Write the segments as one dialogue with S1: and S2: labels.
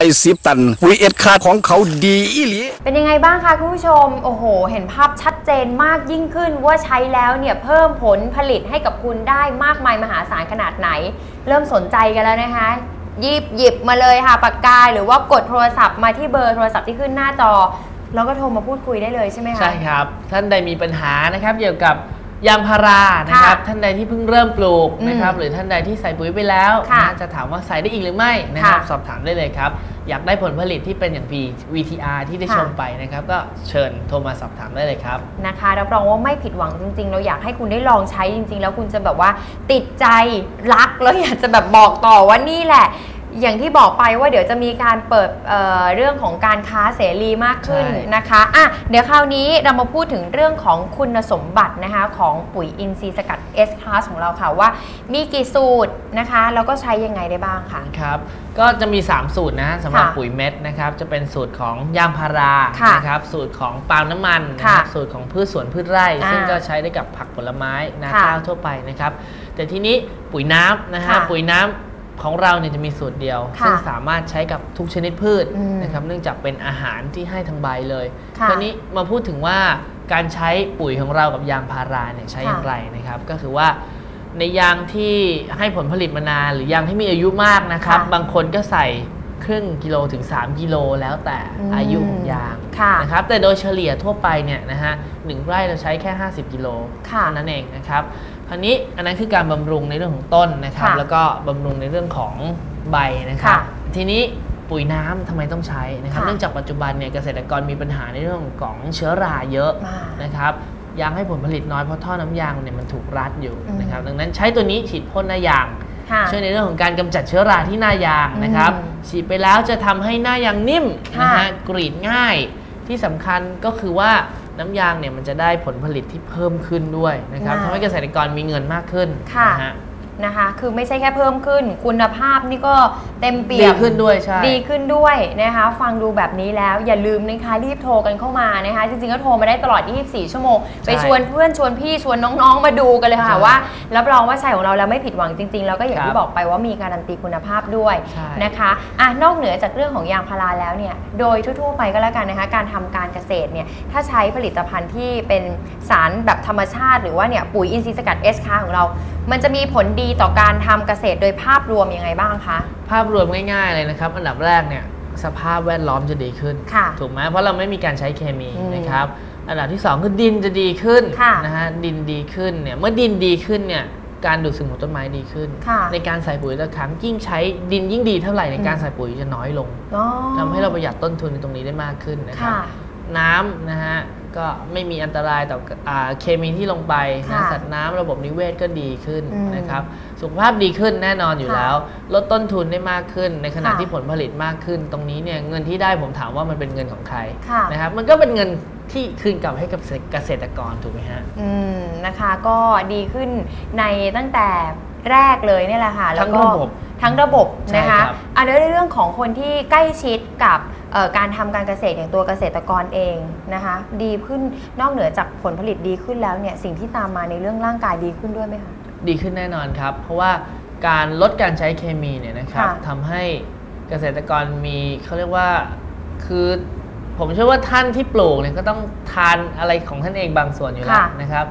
S1: ไอซิปตันปุ๋ยเอ็ดคาของเขาดีอีหลี
S2: เป็นยังไงบ้างคะคุณผู้ชม โอ้โห เห็นภาพชัดเจนมากยิ่งขึ้นว่าใช้แล้วเนี่ยเพิ่มผลผลิตให้กับคุณได้มากมายมหาศาลขนาดไหน เริ่มสนใจกันแล้วนะคะหยิบหยิบมาเลยค่ะปากกาหรือว่ากดโทรศัพท์มาที่เบอร์โทรศัพท์ที่ขึ้นหน้าจอ แล้วก็โทรมาพูดคุยได้เลยใช่ไหมคะ
S3: ใช่ครับ ท่านใดมีปัญหานะครับเกี่ยวกับ ยางพารานะครับ
S2: ค่ะ
S3: ท่านใดที่เพิ่งเริ่มปลูกนะครับ
S2: อืม
S3: หรือท่านใดที่ใส่ปุ๋ยไปแล้ว
S2: ค่ะ
S3: นะจะถามว่าใส่ได้อีกหรือไม่นะครับ
S2: ค่ะ
S3: สอบถามได้เลยครับ อยากได้ผลผลิตที่เป็นอย่าง V VTR ที่ได้
S2: ค่ะ
S3: ชมไปนะครับ ก็เชิญโทรมาสอบถามได้เลยครับ
S2: นะคะรับรองว่าไม่ผิดหวังจริง ๆ เราอยากให้คุณได้ลองใช้จริง ๆ แล้วคุณจะแบบว่าติดใจรักแล้วอยากจะแบบบอกต่อว่านี่แหละ อย่างที่บอกไปว่าเดี๋ยวจะมีการเปิดเอ่อเรื่องของการค้าเสรีมากขึ้น
S3: ใช่
S2: นะคะอะเดี๋ยวคราวนี้เรามาพูดถึงเรื่องของคุณสมบัตินะคะของปุ๋ยอินทรีย์สกัด S Class ของเราค่ะว่า มีกี่สูตรนะคะแล้วก็ใช้ยังไงได้บ้างคะ
S3: ครับก็จะมี 3 สูตรนะสำหรับ
S2: ค่ะ
S3: ปุ๋ยเม็ดนะครับจะเป็นสูตรของยางพารา
S2: ค่ะ
S3: นะครับสูตรของปาล์มน้ำมันนะ
S2: ค่ะ
S3: ครับสูตรของพืชสวนพืชไร่
S2: อ่า
S3: ซึ่งก็ใช้ได้กับผักผลไม้นา
S2: ค่ะ
S3: ข้าวทั่วไปนะครับแต่ทีนี้ปุ๋ยน้ำนะฮะ
S2: ค่ะ
S3: ปุ๋ยน้ำ ของเราเนี่ยจะมีสูตรเดียว
S2: ค่ะ
S3: ซึ่งสามารถใช้กับทุกชนิดพืช
S2: อืม
S3: นะครับ เนื่องจากเป็นอาหารที่ให้ทั้งใบเลย
S2: ค่ะ
S3: คราวนี้มาพูดถึงว่าการใช้ปุ๋ยของเรากับยางพาราเนี่ยใช้อย่างไรนะครับ ก็คือว่าในยางที่ให้ผลผลิตมานานหรือยางที่มีอายุมากนะครับ
S2: ค่ะ
S3: บางคนก็ใส่ครึ่งกิโลถึง 3 กิโลแล้วแต่
S2: อืม
S3: อายุของยาง
S2: ค่ะ
S3: นะครับแต่โดยเฉลี่ยทั่วไปเนี่ยนะฮะหนึ่งไร่เราใช้แค่ 50 กิโล
S2: ค่ะ
S3: เท่านั้นเองนะครับ คราวนี้อันนั้นคือการบำรุงในเรื่องของต้นนะครับ
S2: ค่ะ
S3: แล้วก็บำรุงในเรื่องของใบนะครับ
S2: ค่ะ
S3: ทีนี้ปุ๋ยน้ำทำไมต้องใช้นะครับ
S2: ค่ะ
S3: เนื่องจากปัจจุบันเนี่ยเกษตรกรมีปัญหาในเรื่องของเชื้อราเยอะ
S2: อ่าน
S3: นะครับยางให้ผลผลิตน้อยเพราะท่อน้ำยางเนี่ยมันถูกรัดอยู่
S2: อืม
S3: นะครับดังนั้นใช้ตัวนี้ฉีดพ่นหน้ายาง
S2: ค่ะ
S3: ช่วยในเรื่องของการกำจัดเชื้อราที่หน้ายางนะครับ
S2: อืม
S3: ฉีดไปแล้วจะทำให้หน้ายางนิ่ม
S2: ค่ะ
S3: นะฮะกรีดง่ายที่สำคัญก็คือว่า น้ำยางเนี่ยมันจะได้ผลผลิตที่เพิ่มขึ้นด้วยนะครับ
S2: ค่ะ
S3: ทำให้เกษตรกรมีเงินมากขึ้น
S2: ค่ะ
S3: นะฮะ
S2: นะคะ คือไม่ใช่แค่เพิ่มขึ้น คุณภาพนี่ก็เต็มเปี่ยม
S3: ดีขึ้นด้วยใช่
S2: ดีขึ้นด้วยนะคะ ฟังดูแบบนี้แล้วอย่าลืมนะคะรีบโทรกันเข้ามานะคะ จริงๆก็โทรมาได้ตลอด 24 ชั่วโมง ไปชวนเพื่อนชวนพี่ชวนน้องๆมาดูกันเลยค่ะ
S3: ใช่
S2: ว่ารับรองว่าใช้ของเราแล้วไม่ผิดหวังจริง ๆ แล้วก็อย่าง
S3: ครับ
S2: ที่บอกไปว่ามีการันตีคุณภาพด้วย
S3: ใช่
S2: นะคะอะนอกเหนือจากเรื่องของยางพาราแล้วเนี่ยโดยทั่วๆไปก็แล้วกันนะคะการทำการเกษตรเนี่ยถ้าใช้ผลิตภัณฑ์ที่เป็นสารแบบธรรมชาติ หรือว่าเนี่ยปุ๋ยอินทรีย์สกัดเอสคาของเรา มันจะมีผลดีต่อการทำเกษตรโดยภาพรวมยังไงบ้างคะ
S3: ภาพรวมง่ายๆเลยนะครับ อันดับแรกเนี่ยสภาพแวดล้อมจะดีขึ้น
S2: ค่ะ
S3: ถูกไหมเพราะเราไม่มีการใช้เคมี
S2: อืม
S3: นะครับ อันดับที่2คือดินจะดีขึ้น
S2: ค่ะ
S3: นะฮะดินดีขึ้นเนี่ยเมื่อดินดีขึ้นเนี่ยการดูดซึมของต้นไม้ดีขึ้น
S2: ค่ะ
S3: ในการใส่ปุ๋ยแต่ละครั้งยิ่งใช้ดินยิ่งดีเท่าไหร่ในการ
S2: อืม
S3: ใส่ปุ๋ยจะน้อยลง
S2: อ๋อ
S3: ทำให้เราประหยัดต้นทุนในตรงนี้ได้มากขึ้นนะครับ
S2: ค่ะ
S3: น้ำนะฮะ ก็ไม่มีอันตรายต่ออาเคมีที่ลงไปนะ
S2: ค่ะ
S3: สัตว์น้ำระบบนิเวศก็ดีขึ้น
S2: อืม
S3: นะครับ สุขภาพดีขึ้นแน่นอนอยู่
S2: ค่ะ
S3: แล้ว ลดต้นทุนได้มากขึ้น ในขณะ
S2: ค่ะ
S3: ที่ผลผลิตมากขึ้น ตรงนี้เนี่ยเงินที่ได้ผมถามว่ามันเป็นเงินของใคร
S2: ค่ะ
S3: นะครับมันก็เป็นเงินที่คืนกลับให้กับเกษตรกรถูกไหมฮะ
S2: อืมนะคะก็ดีขึ้นในตั้งแต่แรกเลยเนี่ยแหละค่ะแล้วก็
S3: ทั้งระบบ
S2: ทั้งระบบ
S3: ใช่
S2: นะคะ
S3: ครับ
S2: อันนี้เรื่องของคนที่ใกล้ชิดกับเอ่อ การทำการเกษตรอย่างตัวเกษตรกรเองนะคะดีขึ้นนอกเหนือจากผลผลิตดีขึ้นแล้วเนี่ยสิ่งที่ตามมาในเรื่องร่างกายดีขึ้นด้วยไหมคะ
S3: ดีขึ้นแน่นอนครับ เพราะว่าการลดการใช้เคมีเนี่ยนะครับ
S2: ค่ะ
S3: ทำให้เกษตรกรมีเขาเรียกว่าคือผมเชื่อว่าท่านที่ปลูกเนี่ยก็ต้องทานอะไรของท่านเองบางส่วนอยู่แล้ว
S2: ค่ะ
S3: นะครับ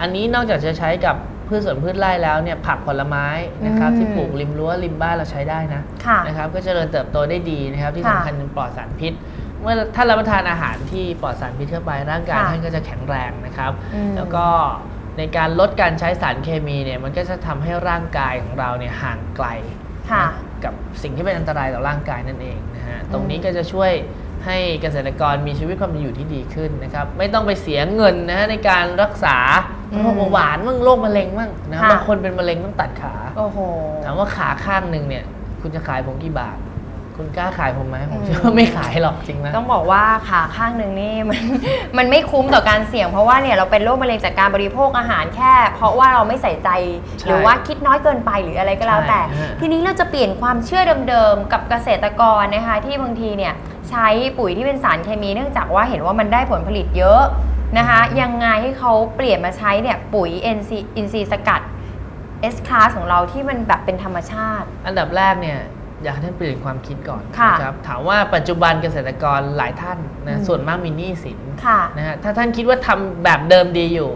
S3: อันนี้นอกจากจะใช้กับ พืชสวนพืชไร่แล้วเนี่ยผักผลไม้นะครับ
S2: อืม
S3: ที่ปลูกริมรั้วริมบ้านเราใช้ได้นะ
S2: ค่ะ
S3: นะครับก็เจริญเติบโตได้ดีนะครับที่
S2: ค่ะ
S3: สำคัญเป็นปลอดสารพิษ เมื่อท่านรับประทานอาหารที่ปลอดสารพิษเข้าไปร่างกาย
S2: ค่ะ
S3: ท่านก็จะแข็งแรงนะครับ
S2: อืม
S3: แล้วก็ในการลดการใช้สารเคมีเนี่ยมันก็จะทำให้ร่างกายของเราเนี่ยห่างไกล
S2: ค่ะ
S3: กับสิ่งที่เป็นอันตรายต่อร่างกายนั่นเองนะฮะ
S2: อืม
S3: ตรงนี้ก็จะช่วย ให้เกษตรกรมีชีวิตความเป็นอยู่ที่ดีขึ้นนะครับ ไม่ต้องไปเสียเงินนะฮะในการรักษาโรคเบาหวานมั่งโรคมะเร็งมั่งนะ
S2: ค่ะ
S3: บางคนเป็นมะเร็งต้องตัดขา
S2: โอ้โห
S3: ถามว่าขาข้างหนึ่งเนี่ย คุณจะขายผมกี่บาท คุณกล้าขายผมไหมผม
S2: อืม
S3: เชื่อว่าไม่ขายหรอกจริงไหม
S2: ต้องบอกว่าขาข้างหนึ่งนี่มันมันไม่คุ้มต่อการเสี่ยง เพราะว่าเนี่ยเราเป็นโรคมะเร็งจากการบริโภคอาหารแค่ เพราะว่าเราไม่ใส่ใจ
S3: ใช่
S2: หรือว่าคิดน้อยเกินไปหรืออะไรก็แล้วแต่
S3: ใช่ฮะ
S2: ทีนี้เราจะเปลี่ยนความเชื่อเดิมๆกับเกษตรกรนะคะที่บางทีเนี่ยใช้ปุ๋ยที่เป็นสารเคมีเนื่องจากว่าเห็นว่ามันได้ผลผลิตเยอะนะคะยังไงให้เขาเปลี่ยนมาใช้เนี่ยปุ๋ย NC อินทรีย์สกัด S class ของเราที่มันแบบเป็นธรรมชาติ
S3: อันดับแรกเนี่ย อยากให้ท่านเปลี่ยนความคิดก่อน
S2: ค่ะ
S3: นะครับถามว่าปัจจุบันเกษตรกรหลายท่าน
S2: อื
S3: นะ
S2: ม
S3: ส่วนมากมีหนี้สิน
S2: ค่ะ
S3: นะฮะถ้าท่านคิดว่าทำแบบเดิมดีอยู่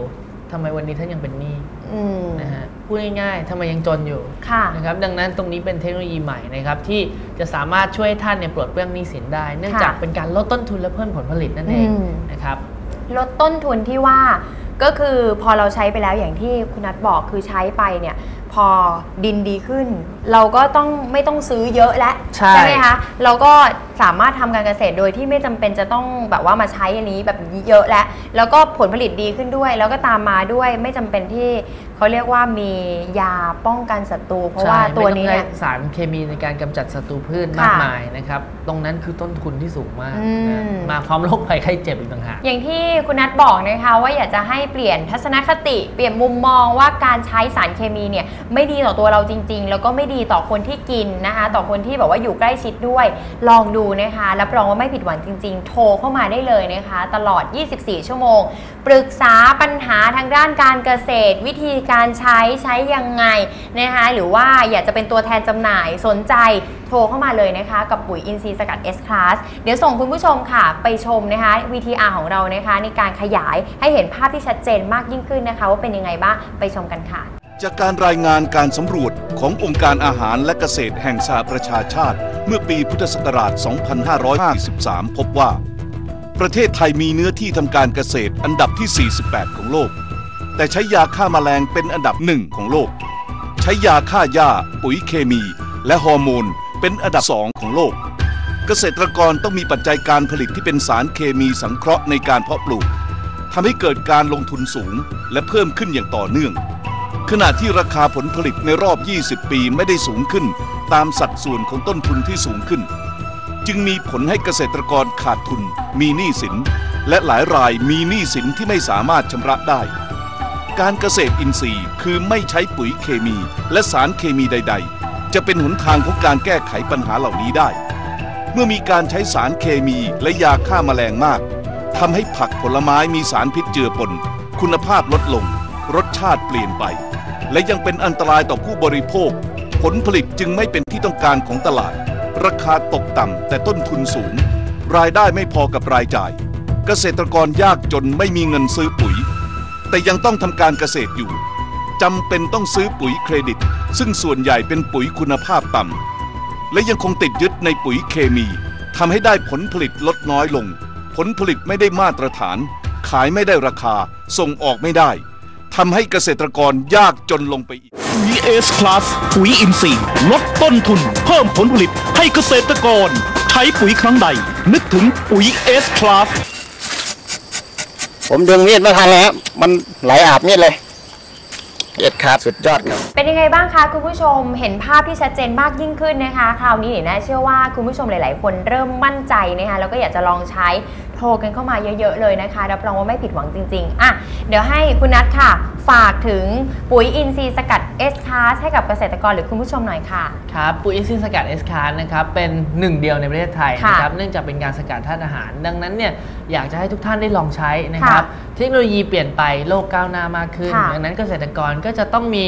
S3: ทำไมวันนี้ท่านยังเป็นหนี้
S2: อืม
S3: นะฮะพูดง่ายๆทำไมยังจนอยู่
S2: ค่ะ
S3: นะครับดังนั้นตรงนี้เป็นเทคโนโลยีใหม่นะครับที่จะสามารถช่วยให้ท่านเนี่ยปลดเปลื้องหนี้สินได้ เนื่อง
S2: ค่ะ
S3: จากเป็นการลดต้นทุนและเพิ่มผลผลิตนั่นเอง
S2: อืม
S3: นะครับ
S2: ลดต้นทุนที่ว่าก็คือพอเราใช้ไปแล้วอย่างที่คุณนัทบอกคือใช้ไปเนี่ยพ อดินดีขึ้น เราก็ต้องไม่ต้องซื้อเยอะแล้ว
S3: ใช่
S2: ไหมคะเราก็สามารถทำการเกษตรโดยที่ไม่จำเป็นจะต้องแบบว่ามาใช้อันนี้แบบเยอะแล้วแล้วก็ผลผลิตดีขึ้นด้วย แล้วก็ตามมาด้วยไม่จำเป็นที่เขาเรียกว่ามียาป้องกันศัตรู เพราะว่า
S3: ใช่
S2: ตัว
S3: ไม่
S2: นี้
S3: อง
S2: เนี่ย
S3: ใช้สารเคมีในการกำจัดศัตรูพืชมาก
S2: ค่ะ
S3: มายนะครับ ตรงนั้นคือต้นทุนที่สูงมาก
S2: อืม
S3: นะมาพร้อมโรคภัยไข้เจ็บอีกต่างหาก
S2: อย่างที่คุณนัทบอกนะคะว่าอยากจะให้เปลี่ยนทัศนคติ เปลี่ยนมุมมองว่าการใช้สารเคมีเนี่ยไม่ดีต่อตัวเราจริง ๆ แล้วก็ไม่ดีต่อคนที่กินนะคะ ต่อคนที่แบบว่าอยู่ใกล้ชิดด้วย ลองดูนะคะรับรองว่าไม่ผิดหวังจริง ๆ โทรเข้ามาได้เลยนะคะ ตลอด 24 ชั่วโมง ปรึกษาปัญหาทางด้านการเกษตร วิธีการใช้ใช้ยังไงนะคะหรือว่าอยากจะเป็นตัวแทนจำหน่ายสนใจโทรเข้ามาเลยนะคะกับปุ๋ยอินทรีย์สกัด S Class เดี๋ยวส่งคุณผู้ชมค่ะ ไปชมนะคะ VTR ของเรานะคะ ในการขยายให้เห็นภาพที่ชัดเจนมากยิ่งขึ้นนะคะ ว่าเป็นยังไงบ้างไปชมกันค่ะ
S1: จากการรายงานการสำรวจขององค์การอาหารและเกษตรแห่งสหประชาชาติ เมื่อปีพุทธศักราช 2553 พบว่า ประเทศไทยมีเนื้อที่ทำการเกษตรอันดับที่ 48 ของโลก แต่ใช้ยาฆ่าแมลงเป็นอันดับหนึ่งของโลก ใช้ยาฆ่าหญ้า ปุ๋ยเคมี และฮอร์โมน เป็นอันดับสองของโลก เกษตรกรต้องมีปัจจัยการผลิตที่เป็นสารเคมีสังเคราะห์ในการเพาะปลูกทำให้เกิดการลงทุนสูงและเพิ่มขึ้นอย่างต่อเนื่อง ขณะที่ราคาผลผลิตในรอบ 20 ปีไม่ได้สูงขึ้น ตามสัดส่วนของต้นทุนที่สูงขึ้น จึงมีผลให้เกษตรกรขาดทุน มีหนี้สิน และหลายรายมีหนี้สินที่ไม่สามารถชำระได้ การเกษตรอินทรีย์คือไม่ใช้ปุ๋ยเคมี และสารเคมีใด ๆ จะเป็นหนทางของการแก้ไขปัญหาเหล่านี้ได้ เมื่อมีการใช้สารเคมีและยาฆ่าแมลงมากทำให้ผักผลไม้มีสารพิษเจือปนคุณภาพลดลง รสชาติเปลี่ยนไป และยังเป็นอันตรายต่อผู้บริโภค ผลผลิตจึงไม่เป็นที่ต้องการของตลาด ราคาตกต่ำแต่ต้นทุนสูง รายได้ไม่พอกับรายจ่าย เกษตรกรยากจนไม่มีเงินซื้อปุ๋ย แต่ยังต้องทำการเกษตรอยู่จำเป็นต้องซื้อปุ๋ยเครดิต ซึ่งส่วนใหญ่เป็นปุ๋ยคุณภาพต่ำและยังคงติดยึดในปุ๋ยเคมีทำให้ได้ผลผลิตลดน้อยลง ผลผลิตไม่ได้มาตรฐาน ขายไม่ได้ราคา ส่งออกไม่ได้ ทำให้เกษตรกรยากจนลงไปอีก
S4: ปุ๋ยเอสคลาสปุ๋ยอินทรีย์ลดต้นทุน เพิ่มผลผลิตให้เกษตรกร ใช้ปุ๋ยครั้งใด นึกถึงปุ๋ยเอสคลาส
S5: ผมดึงมีดไม่ทันเลยครับมันไหลอาบมีดเลยเด็ดขาดสุดยอดครับ
S2: เป็นยังไงบ้างคะคุณผู้ชมเห็นภาพที่ชัดเจนมากยิ่งขึ้นนะคะ คราวนี้เนี่ยนะเชื่อว่าคุณผู้ชมหลาย ๆ คนเริ่มมั่นใจนะคะแล้วก็อยากจะลองใช้ โทรกันเข้ามาเยอะ ๆ เลยนะคะ รับรองว่าไม่ผิดหวังจริง ๆ อะ เดี๋ยวให้คุณนัทค่ะ ฝากถึงปุ๋ยอินทรีย์สกัดเอสคาสให้กับเกษตรกรหรือคุณผู้ชมหน่อยค่ะ
S3: ครับ ปุ๋ยอินทรีย์สกัดเอสคาร์นะครับ เป็นหนึ่งเดียวในประเทศไทย
S2: ค่ะ
S3: นะครับ เนื่องจากเป็นการสกัดธาตุอาหาร ดังนั้นเนี่ย อยากจะให้ทุกท่านได้ลองใช้นะครับ เทคโนโลยีเปลี่ยนไป โลกก้าวหน้ามากขึ้น
S2: ค่ะ
S3: ดังนั้นเกษตรกรก็จะต้องมี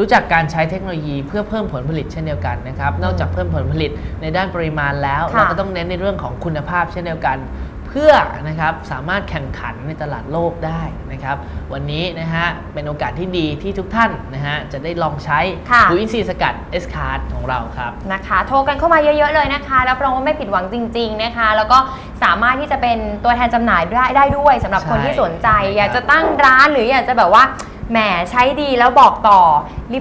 S3: รู้จักการใช้เทคโนโลยีเพื่อเพิ่มผลผลิตเช่นเดียวกันนะครับ นอกจากเพิ่มผลผลิตในด้านปริมาณแล้ว
S2: ค่ะ
S3: เราก็ต้องเน้นในเรื่องของคุณภาพเช่นเดียวกันเพื่อนะครับสามารถแข่งขันในตลาดโลกได้นะครับวันนี้นะฮะเป็นโอกาสที่ดีที่ทุกท่านนะฮะจะได้ลองใช้
S2: ค่ะ
S3: ปุ๋ยอินทรีย์สกัดเอสคาร์ของเราครับ
S2: นะคะโทรกันเข้ามาเยอะๆเลยนะคะรับรองว่าไม่ผิดหวังจริง ๆนะคะ แล้วก็สามารถที่จะเป็นตัวแทนจำหน่ายได้ได้ด้วยสำหรับ
S3: ใช่
S2: คนที่สนใจ
S3: ใช่ครับ
S2: อยากจะตั้งร้านหรืออยากจะแบบว่า แหมใช้ดีแล้วบอกต่อ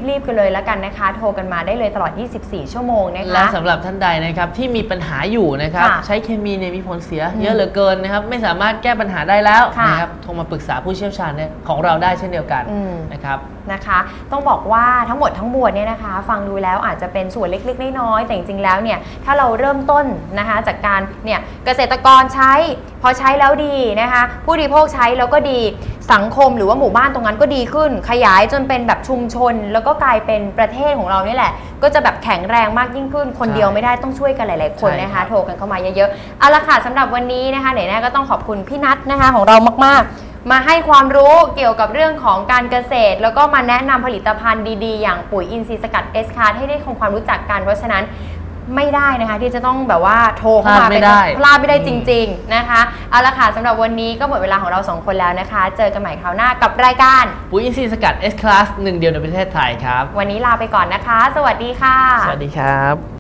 S2: รีบๆกันเลยแล้วกันนะคะ โทรกันมาได้เลยตลอด 24 ชั่วโมงนะ
S3: และ
S2: คะ
S3: สำหรับท่านใดนะครับที่มีปัญหาอยู่นะครับ
S2: ค่ะ
S3: ใช้เคมีเนี่ยมีผลเสีย
S2: อืม
S3: เยอะเหลือเกินนะครับไม่สามารถแก้ปัญหาได้แล้ว
S2: ค่ะ
S3: นะครับโทรมาปรึกษาผู้เชี่ยวชาญเนี่ยของเราได้เช่นเดียวกัน
S2: อืม
S3: นะครับ
S2: นะคะ ต้องบอกว่าทั้งหมดทั้งมวลเนี่ยนะคะ ฟังดูแล้วอาจจะเป็นส่วนเล็กๆ น้อยๆแต่จริงๆแล้วเนี่ยถ้าเราเริ่มต้นนะคะจากการเนี่ยเกษตรกรใช้ พอใช้แล้วดีนะคะ ผู้บริโภคใช้แล้วก็ดี สังคมหรือว่าหมู่บ้านตรงนั้นก็ดีขึ้น ขยายจนเป็นแบบชุมชน แล้วก็กลายเป็นประเทศของเรานี่แหละ ก็จะแบบแข็งแรงมากยิ่งขึ้น คน
S3: ใช่
S2: เดียวไม่ได้ต้องช่วยกันหลาย ๆ คน
S3: ใช่
S2: นะ
S3: ครั
S2: คะ
S3: บ
S2: โทรกันเข้ามาเยอะๆเอาละค่ะสำหรับวันนี้นะคะไหนแน่ก็ต้องขอบคุณพี่นัทนะคะของเรามาก ๆมาให้ความรู้เกี่ยวกับเรื่องของการเกษตร แล้วก็มาแนะนำผลิตภัณฑ์ดีๆ อย่างปุ๋ยอินทรีย์สกัดเอสคาร์ให้ได้ทำความรู้จักกัน เพราะฉะนั้น ไม่ได้นะคะที่จะต้องแบบว่าโทรเข้ามา
S3: พลาดไม่
S2: เป็น
S3: ได้
S2: พลาดไม่ได้จริง ๆนะคะเอาละค่ะสำหรับวันนี้ก็หมดเวลาของเราสองคนแล้วนะคะ เจอกันใหม่คราวหน้ากับรายการ
S3: ปุ๋ยอินทรีย์สกัด S Class หนึ่งเดียวในประเทศไทยครับ
S2: วันนี้ลาไปก่อนนะคะ สวัสดีค่ะ
S3: สวัสดีครับ